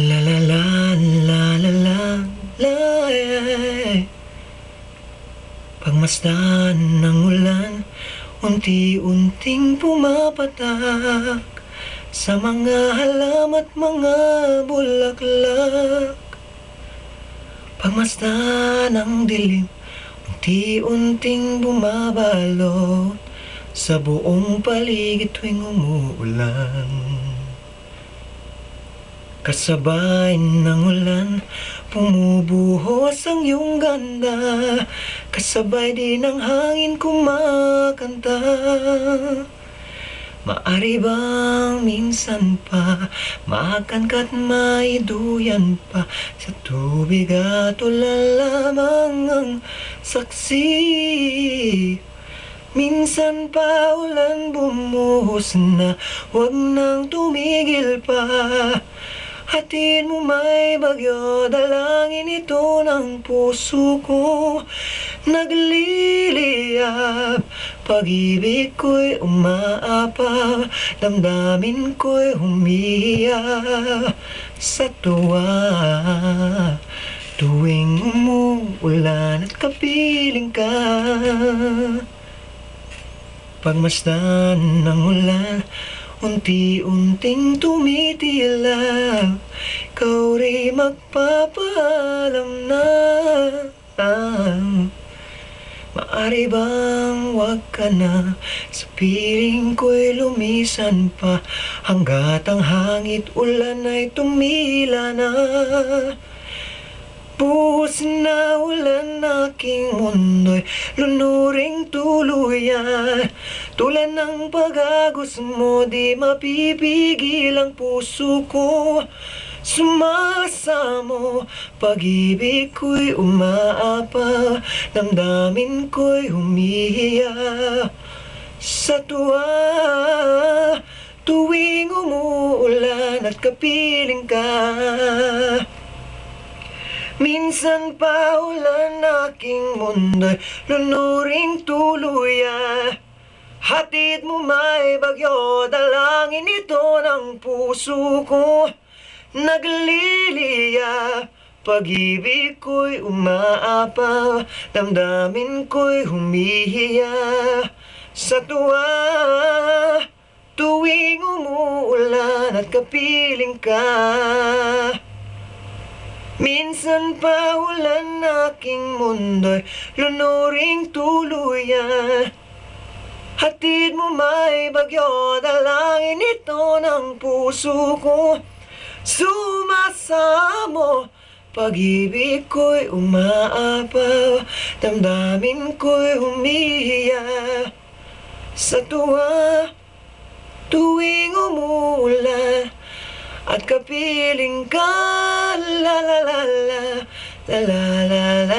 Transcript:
La la la la la la la eh. Pagmasdan ng ulan Unti-unting pumapatak Sa mga halam at mga bulaklak Pagmasdan ng dilim Unti-unting bumabalot Sa buong paligid tuwing umuulan Kasabay ng ulan Pumubuhos ang iyong ganda. Kasabay din ng hangin kumakanta. Maari bang minsan pa Makan ka't maiduyan pa? Sa tubig at ulan lamang ang saksi. Minsan pa ulan bumuhos na Huwag nang tumigil pa Hatid mo may bagyo Dalangin ito ng puso ko. Nagliliyap Pag-ibig ko'y umaapaw Damdamin ko'y humiya. Sa tuwa Tuwing umuulan at kapiling ka Pagmasdan ng ulan Unti-unting tumitila Ikaw rin magpapaalam na. Maari bang wag ka na? Sa piling ko'y lumisan pa Hanggat ang hangit ulan ay tumila na Buhos na ulan aking mundo'y lunuring tuluyan. Tulad ng pagagos mo di mapipigil ang puso ko. Sumasamo, pag-ibig ko'y umaapa Damdamin ko'y humihiya. Sa tuwa Tuwing umuulan at kapiling ka Minsan pa ulan aking mundo'y lunuring tuluyan Hatid mo may bagyo, dalangin ito ng puso ko. Nagliliya, pag-ibig ko'y umaapa Damdamin ko'y humihiya. Sa tuwa, tuwing umuulan at kapiling ka Minsan pa ulan aking mundo'y lunuring tuluyan. Hatid mo may bagyo, dalangin ito ng puso ko. Sumasamo, pag-ibig ko'y umaapaw Damdamin ko'y humihiya. Sa tuwa, tuwing umuulan At kapiling ka, la la la la La la la